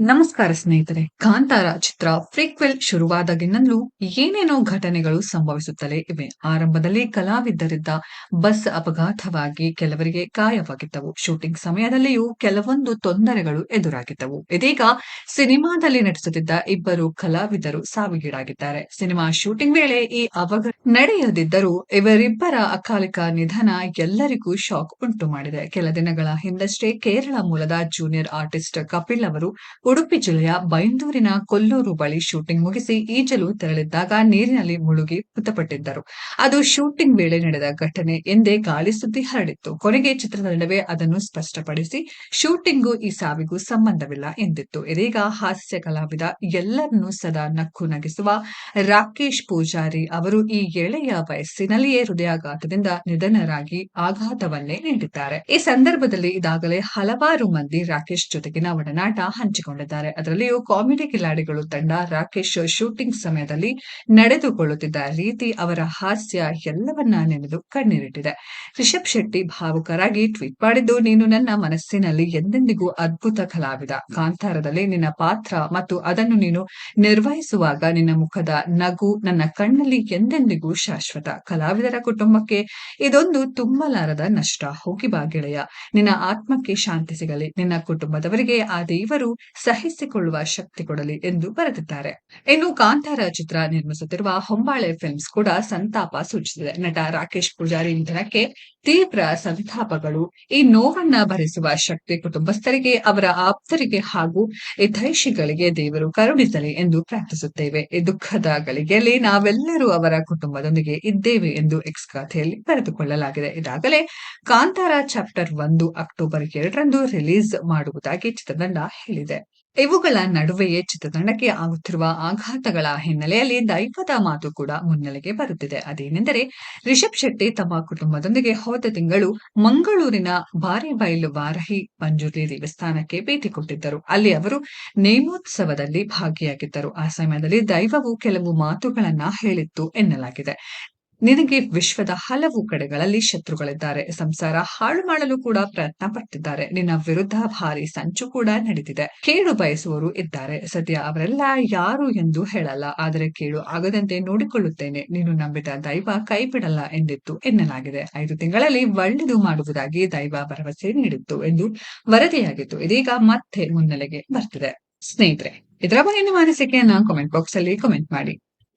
ನಮಸ್ಕಾರ ಸ್ನೇಹಿತರೆ, ಕಾಂತಾರ ಚಿತ್ರ ಫ್ರೀಕ್ವೆಲ್ ಶುರುವಾದಾಗಿನಿಂದಲೂ ಏನೇನೋ ಘಟನೆಗಳು ಸಂಭವಿಸುತ್ತಲೇ ಇವೆ. ಆರಂಭದಲ್ಲಿ ಕಲಾವಿದರಿದ್ದ ಬಸ್ ಅಪಘಾತವಾಗಿ ಕೆಲವರಿಗೆ ಗಾಯವಾಗಿದ್ದವು. ಶೂಟಿಂಗ್ ಸಮಯದಲ್ಲಿಯೂ ಕೆಲವೊಂದು ತೊಂದರೆಗಳು ಎದುರಾಗಿದ್ದವು. ಇದೀಗ ಸಿನಿಮಾದಲ್ಲಿ ನಟಿಸುತ್ತಿದ್ದ ಇಬ್ಬರು ಕಲಾವಿದರು ಸಾವಿಗೀಡಾಗಿದ್ದಾರೆ. ಸಿನಿಮಾ ಶೂಟಿಂಗ್ ವೇಳೆ ಈ ಅವಘಡ ನಡೆಯದಿದ್ದರೂ ಇವರಿಬ್ಬರ ಅಕಾಲಿಕ ನಿಧನ ಎಲ್ಲರಿಗೂ ಶಾಕ್ ಉಂಟು ಮಾಡಿದೆ. ಕೆಲ ದಿನಗಳ ಹಿಂದಷ್ಟೇ ಕೇರಳ ಮೂಲದ ಜೂನಿಯರ್ ಆರ್ಟಿಸ್ಟ್ ಕಪಿಲ್ ಅವರು ಉಡುಪಿ ಜಿಲ್ಲೆಯ ಬೈಂದೂರಿನ ಕೊಲ್ಲೂರು ಬಳಿ ಶೂಟಿಂಗ್ ಮುಗಿಸಿ ಈಜಲು ತೆರಳಿದ್ದಾಗ ನೀರಿನಲ್ಲಿ ಮುಳುಗಿ ಮೃತಪಟ್ಟಿದ್ದರು. ಅದು ಶೂಟಿಂಗ್ ವೇಳೆ ನಡೆದ ಘಟನೆ ಎಂದೇ ಗಾಳಿ ಸುದ್ದಿ ಹರಡಿತ್ತು. ಕೊನೆಗೆ ನಡುವೆ ಅದನ್ನು ಸ್ಪಷ್ಟಪಡಿಸಿ, ಶೂಟಿಂಗ್ಗೂ ಈ ಸಾವಿಗೂ ಸಂಬಂಧವಿಲ್ಲ ಎಂದಿತ್ತು. ಇದೀಗ ಹಾಸ್ಯ ಕಲಾವಿದ ಎಲ್ಲರನ್ನೂ ಸದಾ ನಕ್ಕು ನಗಿಸುವ ರಾಕೇಶ್ ಪೂಜಾರಿ ಅವರು ಈ ಎಳೆಯ ವಯಸ್ಸಿನಲ್ಲಿಯೇ ಹೃದಯಾಘಾತದಿಂದ ನಿಧನರಾಗಿ ಆಘಾತವನ್ನೇ ನೀಡಿದ್ದಾರೆ. ಈ ಸಂದರ್ಭದಲ್ಲಿ ಇದಾಗಲೇ ಹಲವಾರು ಮಂದಿ ರಾಕೇಶ್ ಜೊತೆಗಿನ ಒಡನಾಟ ಹಂಚಿಕೊಂಡಿದ್ದಾರೆ ಅದರಲ್ಲಿಯೂ ಕಾಮಿಡಿ ಕಿಲಾಡಿಗಳು ತಂಡ ರಾಕೇಶ್ ಶೂಟಿಂಗ್ ಸಮಯದಲ್ಲಿ ನಡೆದುಕೊಳ್ಳುತ್ತಿದ್ದ ರೀತಿ ಅವರ ಹಾಸ್ಯ ಎಲ್ಲವನ್ನ ನೆನೆದು ಕಣ್ಣೀರಿಟ್ಟಿದೆ. ರಿಷಬ್ ಶೆಟ್ಟಿ ಭಾವುಕರಾಗಿ ಟ್ವೀಟ್ ಮಾಡಿದ್ದು, ನೀನು ನನ್ನ ಮನಸ್ಸಿನಲ್ಲಿ ಎಂದೆಂದಿಗೂ ಅದ್ಭುತ ಕಲಾವಿದ. ಕಾಂತಾರದಲ್ಲಿ ನಿನ್ನ ಪಾತ್ರ ಮತ್ತು ಅದನ್ನು ನೀನು ನಿರ್ವಹಿಸುವಾಗ ನಿನ್ನ ಮುಖದ ನಗು, ನನ್ನ ಕಣ್ಣಲ್ಲಿ ಎಂದೆಂದಿಗೂ ಶಾಶ್ವತ ಕಲಾವಿದರ ಕುಟುಂಬಕ್ಕೆ ಇದೊಂದು ತುಂಬಲಾರದ ನಷ್ಟ. ಹೋಗಿ ಬಾ ಗೆಳೆಯ. ನಿನ್ನ ಆತ್ಮಕ್ಕೆ ಶಾಂತಿ ಸಿಗಲಿ. ನಿನ್ನ ಕುಟುಂಬದವರಿಗೆ ಆ ದೇವರು ಸಹಿಸಿಕೊಳ್ಳುವ ಶಕ್ತಿ ಕೊಡಲಿ ಎಂದು ಬರೆದಿದ್ದಾರೆ. ಇನ್ನು ಕಾಂತಾರ ಚಿತ್ರ ನಿರ್ಮಿಸುತ್ತಿರುವ ಹೊಂಬಾಳೆ ಫಿಲ್ಮ್ಸ್ ಕೂಡ ಸಂತಾಪ ಸೂಚಿಸಿದೆ. ನಟ ರಾಕೇಶ್ ಪೂಜಾರಿ ನಿಧನಕ್ಕೆ ತೀವ್ರ ಸಂತಾಪಗಳು. ಈ ನೋವನ್ನ ಭರಿಸುವ ಶಕ್ತಿ ಕುಟುಂಬಸ್ಥರಿಗೆ, ಅವರ ಆಪ್ತರಿಗೆ ಹಾಗೂ ಹಿತೈಷಿಗಳಿಗೆ ದೇವರು ಕರುಣಿಸಲಿ ಎಂದು ಪ್ರಾರ್ಥಿಸುತ್ತೇವೆ. ಈ ದುಃಖದ ಗಳಿಗೆಯಲ್ಲಿ ನಾವೆಲ್ಲರೂ ಅವರ ಕುಟುಂಬದೊಂದಿಗೆ ಇದ್ದೇವೆ ಎಂದು ಎಕ್ಸ್ ಖಾತೆಯಲ್ಲಿ ಬರೆದುಕೊಳ್ಳಲಾಗಿದೆ. ಇದಾಗಲೇ ಕಾಂತಾರ ಚಾಪ್ಟರ್ ಒಂದು ಅಕ್ಟೋಬರ್ ಎರಡರಂದು ರಿಲೀಸ್ ಮಾಡುವುದಾಗಿ ಚಿತ್ರತಂಡ ಹೇಳಿದೆ. ಇವುಗಳ ನಡುವೆಯೇ ಚಿತ್ರತಂಡಕ್ಕೆ ಆಗುತ್ತಿರುವ ಆಘಾತಗಳ ಹಿನ್ನೆಲೆಯಲ್ಲಿ ದೈವದ ಮಾತು ಕೂಡ ಮುನ್ನೆಲೆಗೆ ಬರುತ್ತಿದೆ. ಅದೇನೆಂದರೆ, ರಿಷಬ್ ಶೆಟ್ಟಿ ತಮ್ಮ ಕುಟುಂಬದೊಂದಿಗೆ ಹೋದ ತಿಂಗಳು ಮಂಗಳೂರಿನ ಬಾರಿಬೈಲು ವಾರಹಿ ಪಂಜುರ್ಲಿ ದೇವಸ್ಥಾನಕ್ಕೆ ಭೇಟಿ ಕೊಟ್ಟಿದ್ದರು. ಅಲ್ಲಿ ಅವರು ನೇಮೋತ್ಸವದಲ್ಲಿ ಭಾಗಿಯಾಗಿದ್ದರು. ಆ ಸಮಯದಲ್ಲಿ ದೈವವು ಕೆಲವು ಮಾತುಗಳನ್ನ ಹೇಳಿತ್ತು ಎನ್ನಲಾಗಿದೆ. ನಿನಗೆ ವಿಶ್ವದ ಹಲವು ಕಡೆಗಳಲ್ಲಿ ಶತ್ರುಗಳಿದ್ದಾರೆ. ಸಂಸಾರ ಹಾಳು ಮಾಡಲು ಕೂಡ ಪ್ರಯತ್ನ ಪಟ್ಟಿದ್ದಾರೆ. ನಿನ್ನ ವಿರುದ್ಧ ಭಾರಿ ಸಂಚು ಕೂಡ ನಡೆದಿದೆ. ಕೇಳು ಬಯಸುವವರು ಇದ್ದಾರೆ. ಸದ್ಯ ಅವರೆಲ್ಲ ಯಾರು ಎಂದು ಹೇಳಲ್ಲ. ಆದರೆ ಕೇಳು ಆಗದಂತೆ ನೋಡಿಕೊಳ್ಳುತ್ತೇನೆ. ನೀನು ನಂಬಿದ ದೈವ ಕೈ ಬಿಡಲ್ಲ ಎಂದಿತ್ತು. ಎನ್ನಲಾಗಿದೆ. ಐದು ತಿಂಗಳಲ್ಲಿ ಒಳ್ಳೆಯದು ಮಾಡುವುದಾಗಿ ದೈವ ಭರವಸೆ ನೀಡಿತ್ತು ಎಂದು ವರದಿಯಾಗಿತ್ತು. ಇದೀಗ ಮತ್ತೆ ಮುನ್ನೆಲೆಗೆ ಬರ್ತಿದೆ. ಸ್ನೇಹಿತರೆ, ಇದರ ಬಗ್ಗೆ ನಿಮ್ಮ ಅನಿಸಿಕೆಯನ್ನ ಕಾಮೆಂಟ್ ಬಾಕ್ಸ್ ಅಲ್ಲಿ ಕಾಮೆಂಟ್ ಮಾಡಿ.